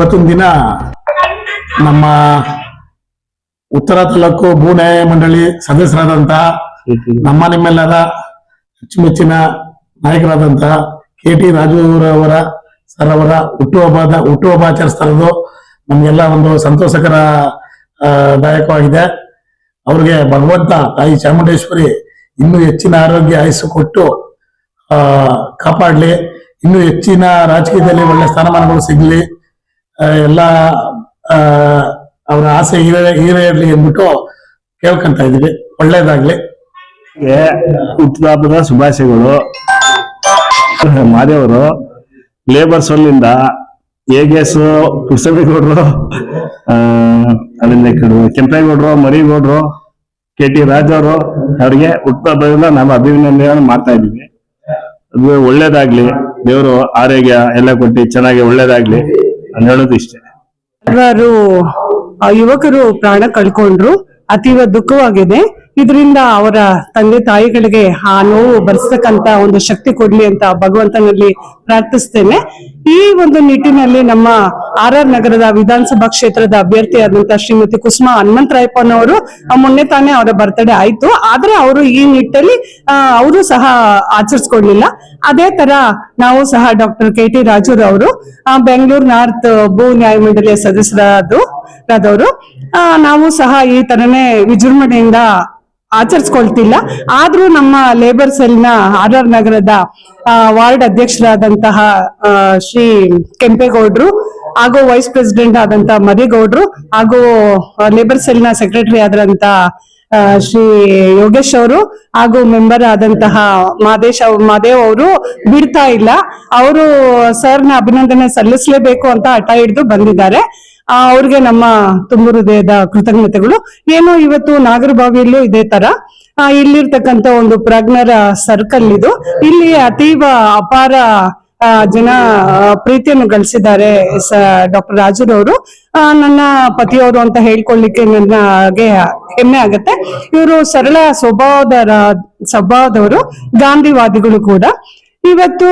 ಇವತ್ತಿನ ದಿನ ನಮ್ಮ ಉತ್ತರ ತಾಲೂಕು ಭೂ ನ್ಯಾಯ ಮಂಡಳಿ ಸದಸ್ಯರಾದಂತಹ ನಮ್ಮ ನಿಮ್ಮೆಲ್ಲರ ಅಚ್ಚುಮೆಚ್ಚಿನ ನಾಯಕರಾದಂತಹ ಕೆ ಟಿ ರಾಜುರವರ ಸರ್ ಅವರ ಹುಟ್ಟುಹಬ್ಬದ, ಹುಟ್ಟುಹಬ್ಬ ಆಚರಿಸ್ತಾ ಇರೋದು ನಮಗೆಲ್ಲ ಒಂದು ಸಂತೋಷಕರ ದಾಯಕವಾಗಿದೆ ಅವ್ರಿಗೆ ಭಗವಂತ, ತಾಯಿ ಚಾಮುಂಡೇಶ್ವರಿ ಇನ್ನೂ ಹೆಚ್ಚಿನ ಆರೋಗ್ಯ ಆಯಸ್ಸು ಕೊಟ್ಟು ಕಾಪಾಡ್ಲಿ. ಇನ್ನೂ ಹೆಚ್ಚಿನ ರಾಜಕೀಯದಲ್ಲಿ ಒಳ್ಳೆ ಸ್ಥಾನಮಾನಗಳು ಸಿಗ್ಲಿ. ಎಲ್ಲ ಅವರ ಆಸೆ ಈರೇ ಇರಲಿ ಅಂದ್ಬಿಟ್ಟು ಕೇಳ್ಕೊಂತ ಇದೀವಿ ಒಳ್ಳೇದಾಗ್ಲಿ. ಹುಟ್ಟುಹಬ್ಬದ ಶುಭಾಶಯಗಳು. ಮಾದೇವರು ಅಲ್ಲಿಂದ ಎಸ್ ಕುಸಬಿ ಗೌಡ್ರು ಅಲ್ಲಿಂದ ಕೆಂಪೇಗೌಡ್ರು, ಮರಿಗೌಡ್ರು ಕೆ ಟಿ ರಾಜ್ ಅವರು ಅವರಿಗೆ ಹುಟ್ಟುಹಬ್ಬದಿಂದ ನಾವು ಅಭಿನಂದನೆ ಮಾಡ್ತಾ ಇದ್ದೀವಿ. ಅದು ಒಳ್ಳೇದಾಗ್ಲಿ. ದೇವರು ಆರೋಗ್ಯ ಎಲ್ಲ ಕೊಟ್ಟು ಚೆನ್ನಾಗಿ ಒಳ್ಳೇದಾಗ್ಲಿ. ನಾನು ಹೇಳೋದು ಇಷ್ಟೇ ಹಲವಾರು ಆ, ಯುವಕರು ಪ್ರಾಣ ಕಳ್ಕೊಂಡ್ರು ಅತೀವ ದುಃಖವಾಗಿದೆ. ಇದರಿಂದ ಅವರ ತಂದೆ ತಾಯಿಗಳಿಗೆ ಆ ನೋವು ಬರ್ಸ್ತಕ್ಕಂತ ಒಂದು ಶಕ್ತಿ ಕೊಡ್ಲಿ ಅಂತ ಭಗವಂತನಲ್ಲಿ ಪ್ರಾರ್ಥಿಸ್ತೇನೆ. ಈ ಒಂದು ನಿಟ್ಟಿನಲ್ಲಿ ನಮ್ಮ ಆರ್ ಆರ್ ನಗರದ ವಿಧಾನಸಭಾ ಕ್ಷೇತ್ರದ ಅಭ್ಯರ್ಥಿಯಾದಂತಹ ಶ್ರೀಮತಿ ಕುಸುಮಾ ಹನುಮಂತರಾಯಪ್ಪನವರು ಮೊನ್ನೆ ತಾನೇ ಅವರ ಬರ್ತಡೇ ಆಯ್ತು. ಆದ್ರೆ ಅವರು ಈ ನಿಟ್ಟಲ್ಲಿ ಅವರು ಸಹ ಆಚರಿಸ್ಕೊಡ್ಲಿಲ್ಲ ಅದೇ ತರ ನಾವು ಸಹ ಡಾಕ್ಟರ್ ಕೆ ಟಿ ರಾಜೂರ್ ಅವರು ಬೆಂಗಳೂರು ನಾರ್ತ್ ಭೂ ನ್ಯಾಯಮಂಡಳಿಯ ಸದಸ್ಯರಾದ್ರು ರಾದವರು ನಾವು ಸಹ ಈ ತರನೇ ವಿಜೃಂಭಣೆಯಿಂದ ಆಚರಿಸ್ಕೊಳ್ತಿಲ್ಲ. ಆದ್ರೂ ನಮ್ಮ ಲೇಬರ್ ಸೆಲ್ನ ಆರ್ ಆರ್ ನಗರದ ವಾರ್ಡ್ ಅಧ್ಯಕ್ಷರಾದಂತಹ ಶ್ರೀ ಕೆಂಪೇಗೌಡ್ರು, ಹಾಗೂ ವೈಸ್ ಪ್ರೆಸಿಡೆಂಟ್ ಆದಂತಹ ಮರಿಗೌಡ್ರು, ಹಾಗೂ ಲೇಬರ್ ಸೆಲ್ನ ಸೆಕ್ರೆಟರಿ ಆದಂತ ಶ್ರೀ ಯೋಗೇಶ್ ಅವರು, ಹಾಗೂ ಮೆಂಬರ್ ಆದಂತಹ ಮಾದೇಶ್, ಮಾದೇವ್ ಅವರು ಬಿಡ್ತಾ ಇಲ್ಲ. ಅವರು, ಸರ್ನ ಅಭಿನಂದನೆ ಸಲ್ಲಿಸಲೇಬೇಕು ಅಂತ ಹಠ ಹಿಡಿದು ಬಂದಿದ್ದಾರೆ. ಅವ್ರಿಗೆ ನಮ್ಮ ತುಂಬು ಹೃದಯದ ಕೃತಜ್ಞತೆಗಳು. ಏನು ಇವತ್ತು ನಾಗರಬಾವಿಯಲ್ಲೂ ಇದೇ ತರ. ಆ, ಇಲ್ಲಿರ್ತಕ್ಕಂಥ ಒಂದು ಪ್ರಜ್ಞರ ಸರ್ಕಲ್ ಇದು. ಇಲ್ಲಿ ಅತೀವ ಅಪಾರ ಜನ ಪ್ರೀತಿಯನ್ನು ಗಳಿಸಿದ್ದಾರೆ ಡಾಕ್ಟರ್ ರಾಜುರವರು. ಆ, ನನ್ನ ಪತಿಯವರು ಅಂತ ಹೇಳ್ಕೊಳ್ಳಿಕ್ಕೆ ನನಗೆ ಹೆಮ್ಮೆ ಆಗತ್ತೆ. ಇವರು ಸರಳ ಸ್ವಭಾವದ ಸ್ವಭಾವದವರು ಗಾಂಧಿವಾದಿಗಳು ಕೂಡ. ಇವತ್ತು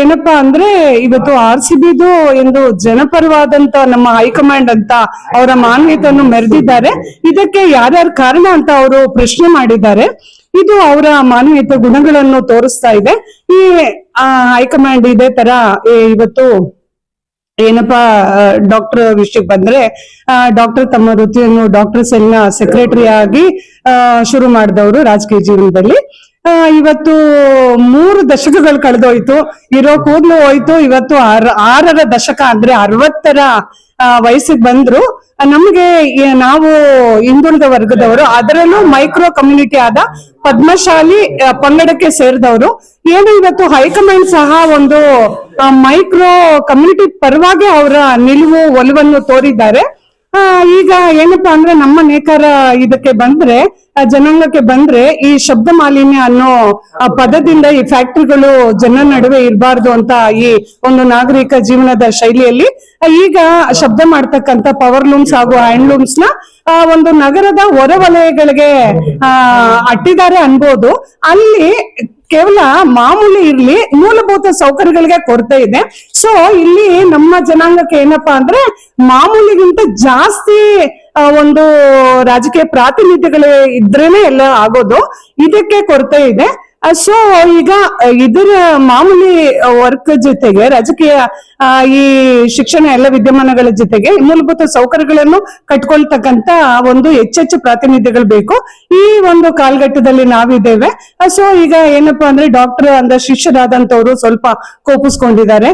ಏನಪ್ಪಾ ಅಂದ್ರೆ ಇವತ್ತು ಆರ್ ಸಿ ಬಿದು ಎಂದು ಜನಪರವಾದಂತ ನಮ್ಮ ಹೈಕಮಾಂಡ್ ಅಂತ ಅವರ ಮಾನ್ಯತೆಯನ್ನು ಮೆರೆದಿದ್ದಾರೆ. ಇದಕ್ಕೆ ಯಾರ್ಯಾರು ಕಾರಣ ಅಂತ ಅವರು ಪ್ರಶ್ನೆ ಮಾಡಿದ್ದಾರೆ. ಇದು ಅವರ ಮಾನ್ಯತೆ ಗುಣಗಳನ್ನು ತೋರಿಸ್ತಾ ಇದೆ. ಈ ಹೈಕಮಾಂಡ್ ಇದೇ ತರ ಇವತ್ತು ಏನಪ್ಪಾ ಡಾಕ್ಟರ್ ವಿಷಯಕ್ಕೆ ಬಂದ್ರೆ ಡಾಕ್ಟರ್ ತಮ್ಮ ವೃತ್ತಿಯನ್ನು ಡಾಕ್ಟರ್ ಸೆಲ್ನ ಸೆಕ್ರೆಟರಿ ಆಗಿ ಶುರು ಮಾಡಿದವರು ರಾಜಕೀಯ ಜೀವನದಲ್ಲಿ. ಇವತ್ತು ಮೂರು ದಶಕಗಳು ಕಳೆದೋಯ್ತು. ಇರೋ ಕೂದಲು ಹೋಯ್ತು. ಇವತ್ತು ಆರ್- ಆರರ ದಶಕ ಅಂದ್ರೆ ಅರವತ್ತರ ವಯಸ್ಸಿಗೆ ಬಂದ್ರು. ನಮ್ಗೆ ನಾವು ಹಿಂದುಳಿದ ವರ್ಗದವರು, ಅದರಲ್ಲೂ ಮೈಕ್ರೋ ಕಮ್ಯುನಿಟಿ ಆದ ಪದ್ಮಶಾಲಿ ಪಂಗಡಕ್ಕೆ ಸೇರಿದವರು. ಏನು ಇವತ್ತು ಹೈಕಮಾಂಡ್ ಸಹ ಒಂದು ಮೈಕ್ರೋ ಕಮ್ಯುನಿಟಿ ಪರವಾಗಿ ಅವರ ನಿಲುವು, ಒಲವನ್ನು ತೋರಿದ್ದಾರೆ. ಈಗ ಏನಪ್ಪಾ ಅಂದ್ರೆ ನಮ್ಮ ನೇಕಾರ ಇದಕ್ಕೆ ಬಂದ್ರೆ ಜನಾಂಗಕ್ಕೆ ಬಂದ್ರೆ ಈ ಶಬ್ದ ಮಾಲಿನ್ಯ ಅನ್ನೋ ಆ ಪದದಿಂದ ಈ ಫ್ಯಾಕ್ಟ್ರಿಗಳು ಜನ ನಡುವೆ ಇರಬಾರ್ದು ಅಂತ ಈ ಒಂದು ನಾಗರಿಕ ಜೀವನದ ಶೈಲಿಯಲ್ಲಿ ಈಗ ಶಬ್ದ ಮಾಡ್ತಕ್ಕಂತ ಪವರ್ ಲೂಮ್ಸ್ ಹಾಗೂ ಹ್ಯಾಂಡ್ಲೂಮ್ಸ್ನ ಆ, ಒಂದು ನಗರದ ಹೊರವಲಯಗಳಿಗೆ ಆ ಅಟ್ಟಿದ್ದಾರೆ ಅನ್ಬೋದು. ಅಲ್ಲಿ ಕೇವಲ ಮಾಮೂಲಿ ಇರ್ಲಿ ಮೂಲಭೂತ ಸೌಕರ್ಯಗಳಿಗೆ ಕೊರತೆ ಇದೆ. ಸೊ ಇಲ್ಲಿ ನಮ್ಮ ಜನಾಂಗಕ್ಕೆ ಏನಪ್ಪಾ ಅಂದ್ರೆ ಮಾಮೂಲಿಗಿಂತ ಜಾಸ್ತಿ ಒಂದು ರಾಜಕೀಯ ಪ್ರಾತಿನಿಧ್ಯಗಳೇ ಇದ್ರೇನೆ ಎಲ್ಲ ಆಗೋದು. ಇದಕ್ಕೆ ಕೊರತೆ ಇದೆ. ಸೊ ಈಗ ಇದರ ಮಾಮೂಲಿ ವರ್ಕ್ ಜೊತೆಗೆ, ರಾಜಕೀಯ ಈ ಶಿಕ್ಷಣ ಎಲ್ಲ ವಿದ್ಯಮಾನಗಳ ಜೊತೆಗೆ ಮೂಲಭೂತ ಸೌಕರ್ಯಗಳನ್ನು ಕಟ್ಕೊಳ್ತಕ್ಕಂತ ಒಂದು ಹೆಚ್ಚೆಚ್ಚು ಪ್ರಾತಿನಿಧ್ಯಗಳು ಬೇಕು. ಈ ಒಂದು ಕಾಲಘಟ್ಟದಲ್ಲಿ ನಾವಿದ್ದೇವೆ. ಸೊ ಈಗ ಏನಪ್ಪಾ ಅಂದ್ರೆ ಡಾಕ್ಟರ್ ಅಂದ್ರೆ ಶಿಷ್ಯರಾದಂತವ್ರು ಸ್ವಲ್ಪ ಕೋಪಿಸ್ಕೊಂಡಿದ್ದಾರೆ.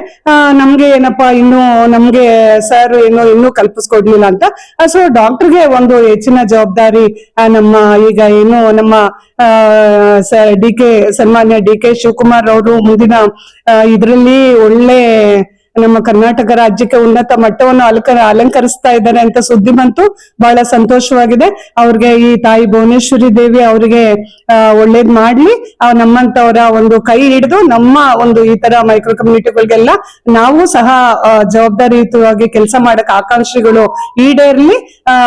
ನಮ್ಗೆ ಏನಪ್ಪಾ, ಇನ್ನು ನಮ್ಗೆ ಸರ್ ಏನು ಇನ್ನೂ ಕಲ್ಪಿಸ್ಕೊಡ್ಲಿಲ್ಲ ಅಂತ. ಸೊ ಡಾಕ್ಟರ್ಗೆ ಒಂದು ಹೆಚ್ಚಿನ ಜವಾಬ್ದಾರಿ ನಮ್ಮ ಈಗ ಏನು ನಮ್ಮ ಡಿ ಕೆ ಸನ್ಮಾನ್ಯ ಡಿ ಕೆ ಶಿವಕುಮಾರ್ ಅವರು ಮುಂದಿನ ಇದರಲ್ಲಿ ಒಳ್ಳೆ ನಮ್ಮ ಕರ್ನಾಟಕ ರಾಜ್ಯಕ್ಕೆ ಉನ್ನತ ಮಟ್ಟವನ್ನು ಅಲಕ, ಅಲಂಕರಿಸ್ತಾ ಇದ್ದಾರೆ ಅಂತ ಸುದ್ದಿ ಬಂತು. ಬಹಳ ಸಂತೋಷವಾಗಿದೆ. ಅವ್ರಿಗೆ ಈ ತಾಯಿ ಭುವನೇಶ್ವರಿ ದೇವಿ ಅವರಿಗೆ ಒಳ್ಳೇದ್ ಮಾಡ್ಲಿ. ನಮ್ಮಂತವರ ಒಂದು ಕೈ ಹಿಡಿದು ನಮ್ಮ ಒಂದು ಈ ತರ ಮೈಕ್ರೋ ಕಮ್ಯುನಿಟಿಗಳಿಗೆಲ್ಲ ನಾವು ಸಹ ಜವಾಬ್ದಾರಿಯುತವಾಗಿ ಕೆಲಸ ಮಾಡಕ್ ಆಕಾಂಕ್ಷಿಗಳು ಈಡೇರ್ಲಿ.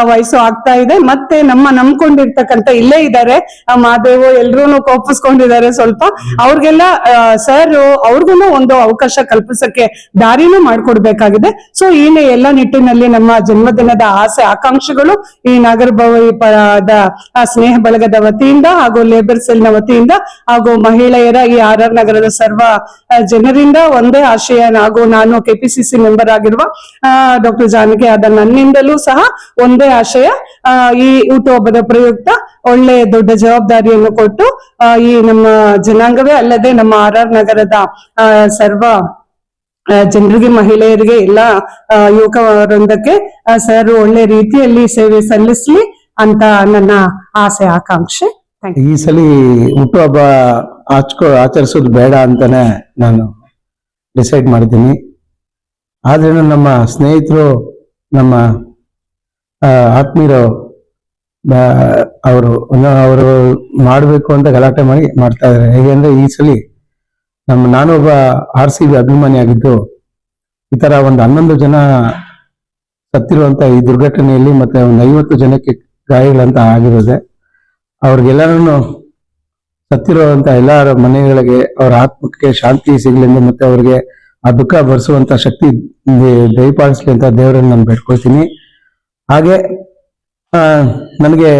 ವಯಸ್ಸು ಆಗ್ತಾ ಇದೆ. ಮತ್ತೆ ನಮ್ಮ ನಂಬ್ಕೊಂಡಿರ್ತಕ್ಕಂತ ಇಲ್ಲೇ ಇದ್ದಾರೆ. ಮಾದೇವು ಎಲ್ರೂನು ಕೋಪಿಸ್ಕೊಂಡಿದ್ದಾರೆ ಸ್ವಲ್ಪ. ಅವ್ರಿಗೆಲ್ಲ ಸರ್ ಅವ್ರಿಗೂ ಒಂದು ಅವಕಾಶ ಕಲ್ಪಿಸಕ್ಕೆ ದಾರಿ ದಾರಿನೂ ಮಾಡ್ಕೊಡ್ಬೇಕಾಗಿದೆ. ಸೊ ಈ ಎಲ್ಲ ನಿಟ್ಟಿನಲ್ಲಿ ನಮ್ಮ ಜನ್ಮದಿನದ ಆಸೆ, ಆಕಾಂಕ್ಷೆಗಳು ಈ ನಾಗರಭಾವಿ ಪದ ಸ್ನೇಹ ಬಳಗದ ವತಿಯಿಂದ ಹಾಗೂ ಲೇಬರ್ ಸೆಲ್ನ ವತಿಯಿಂದ ಹಾಗೂ ಮಹಿಳೆಯರ ಈ ಆರ್ ಆರ್ ನಗರದ ಸರ್ವ ಜನರಿಂದ ಒಂದೇ ಆಶಯ ಹಾಗೂ ನಾನು ಕೆಪಿಸಿಸಿ ಮೆಂಬರ್ ಆಗಿರುವ ಡಾಕ್ಟರ್ ಜಾನಕಿ ಆದ ನನ್ನಿಂದಲೂ ಸಹ ಒಂದೇ ಆಶಯ ಈ ಹುಟ್ಟುಹಬ್ಬದ ಪ್ರಯುಕ್ತ ಒಳ್ಳೆ ದೊಡ್ಡ ಜವಾಬ್ದಾರಿಯನ್ನು ಕೊಟ್ಟು ಈ ನಮ್ಮ ಜನಾಂಗವೇ ಅಲ್ಲದೆ ನಮ್ಮ ಆರ್ ಆರ್ ನಗರದ ಸರ್ವ ಜನರಿಗೆ ಮಹಿಳೆಯರಿಗೆ ಎಲ್ಲ ಯುವಕ ವೃಂದಕ್ಕೆ ಸರ್ ಒಳ್ಳೆ ರೀತಿಯಲ್ಲಿ ಸೇವೆ ಸಲ್ಲಿಸಲಿ ಅಂತ ನನ್ನ ಆಸೆ ಆಕಾಂಕ್ಷೆ ಈ ಸಲ ಹುಟ್ಟುಹಬ್ಬ ಆಚ್ಕೊ ಆಚರಿಸೋದು ಬೇಡ ಅಂತಾನೆ ನಾನು ಡಿಸೈಡ್ ಮಾಡಿದ್ದೀನಿ ಆದ್ರೆ ನಮ್ಮ ಸ್ನೇಹಿತರು ನಮ್ಮ ಆತ್ಮೀಯರು ಅವರು ಅವರು ಮಾಡಬೇಕು ಅಂತ ಗಲಾಟೆ ಮಾಡಿ ಮಾಡ್ತಾ ಇದ್ದಾರೆ ಹೇಗೆ ಅಂದ್ರೆ ಈ ಸಲ ನಮ್ಮ ನಾನೊಬ್ಬ ಆರ್ ಸಿ ಬಿ ಅಭಿಮಾನಿಯಾಗಿದ್ದು, ಈ ತರ ಒಂದು ಹನ್ನೊಂದು ಜನ ಸತ್ತಿರುವಂತ ಈ ದುರ್ಘಟನೆಯಲ್ಲಿ ಮತ್ತೆ ಒಂದು ಐವತ್ತು ಜನಕ್ಕೆ ಗಾಯಗಳಂತ ಆಗಿರೋದೆ ಅವ್ರಿಗೆಲ್ಲರೂ ಸತ್ತಿರುವಂತ ಎಲ್ಲರ ಮನೆಗಳಿಗೆ ಅವರ ಆತ್ಮಕ್ಕೆ ಶಾಂತಿ ಸಿಗಲಿ ಎಂದು ಮತ್ತೆ ಅವ್ರಿಗೆ ಆ ದುಃಖ ಭರಿಸುವಂತ ಶಕ್ತಿ ದಯಪಾಲಿಸ್ಲಿ ಅಂತ ದೇವರನ್ನು ನಾನು ಬೇಡ್ಕೊಳ್ತೀನಿ. ಹಾಗೆ ನನಗೆ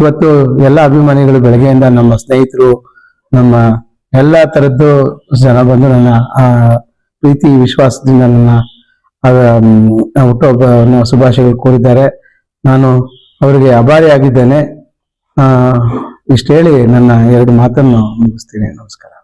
ಇವತ್ತು ಎಲ್ಲ ಅಭಿಮಾನಿಗಳು ಬೆಳಗ್ಗೆಯಿಂದ ನಮ್ಮ ಸ್ನೇಹಿತರು, ನಮ್ಮ ಎಲ್ಲ ತರದ್ದು ಜನ ಬಂದು ನನ್ನ, ಆ, ಪ್ರೀತಿ, ವಿಶ್ವಾಸದಿಂದ ನನ್ನ ಹುಟ್ಟುಹಬ್ಬವನ್ನು ಶುಭಾಶಯಗಳು ಕೋರಿದ್ದಾರೆ. ನಾನು ಅವರಿಗೆ ಅಭಾರಿಯಾಗಿದ್ದೇನೆ ಇಷ್ಟು ಹೇಳಿ ನನ್ನ ಎರಡು ಮಾತನ್ನು ಮುಗಿಸ್ತೀನಿ. ನಮಸ್ಕಾರ.